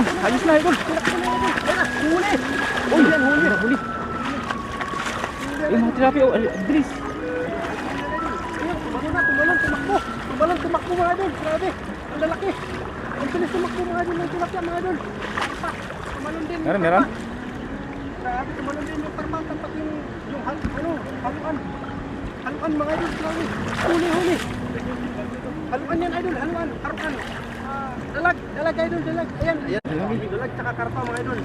Ayos na, idol. Huli! Uy, yan, huli. Huli. Eh, mga tilapia, oh. Ayun, tumalon na, tumakbo. Tumalon, tumakbo mga idol. Grabe, ang lalaki. Ang bilis tumakbo mga idol ng tilapia mga idol. Tumalon din. Meron, meron? Grabe, tumalon din yung karpa. Tapat yung, yung hal, ano, haluan. Haluan mga idol, grabe. Huli, huli. Haluan yan idol, haluan, haluan. Idol, dalag. Ayan, ayan. Dalag tsaka karpa mga idol.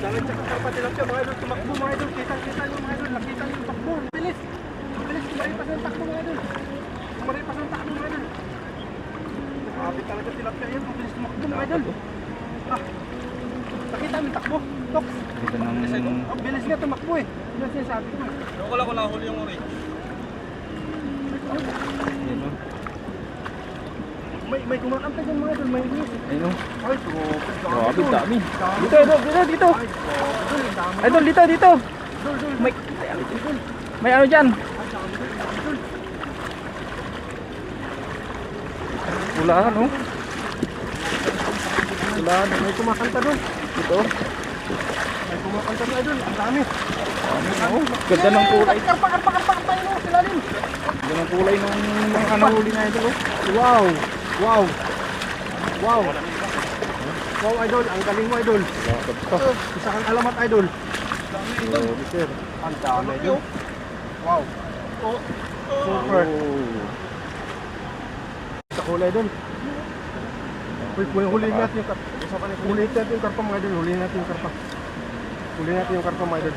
Dalag tsaka karpa tilapia mga idol. Tumakbo mga idol. Kita, kita yung mga idol. Nakita yung takbo. Ang Bilis. Bilis. Kumaripas ang takbo mga idol. Kumaripas ang takbo mga idol. Grabe talaga tilapia yan. Ang bilis tumakbo mga idol. Ah, nakita mo takbo. Tok. Ito ng... Ang bilis nga tumakbo eh. Yun ang sinasabi ko. Ako lang ko nahuli yung orange. Oh. May, may kumakantay dyan mga idol. May bilis. Ayun, oh. Ay, grabe. Grabe, dami. Dito, dito, dito. Ay. Idol, dito, dito. Dol, dol. May, may ano dyan. Pulahan, oh. Wala, may kumakanta doon. Ito. May kumakanta doon idol. Ang dami. Oh, ganda ng kulay. Karpa, karpa, karpa, karpa yun. oh, Sila din. Ganda ng kulay ng ano huli na ito, oh. Wow. Wow. Wow. Wow, idol. Ang galing mo, idol. Pa. Isa kang alamat, idol. Sir. Ang dami, idol. Wow. Oh, Super. Sa kulay, idol. Uy, uy, huliin natin yung karpa. Huliin natin yung karpa, mga idol. Huliin natin yung karpa. Huliin natin yung karpa, mga idol.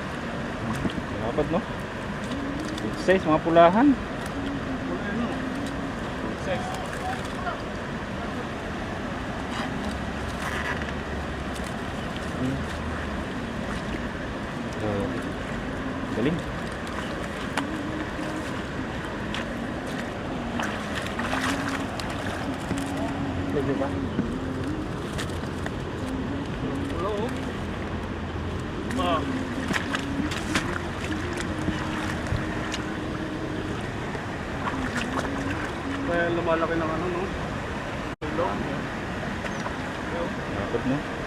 Lapad, no? Big size, mga pulahan. Hmm. Grabe. Galing. Medyo ba? Hello. Ah. Kaya lumalaki ng ano, no? Hello. Lapad, no?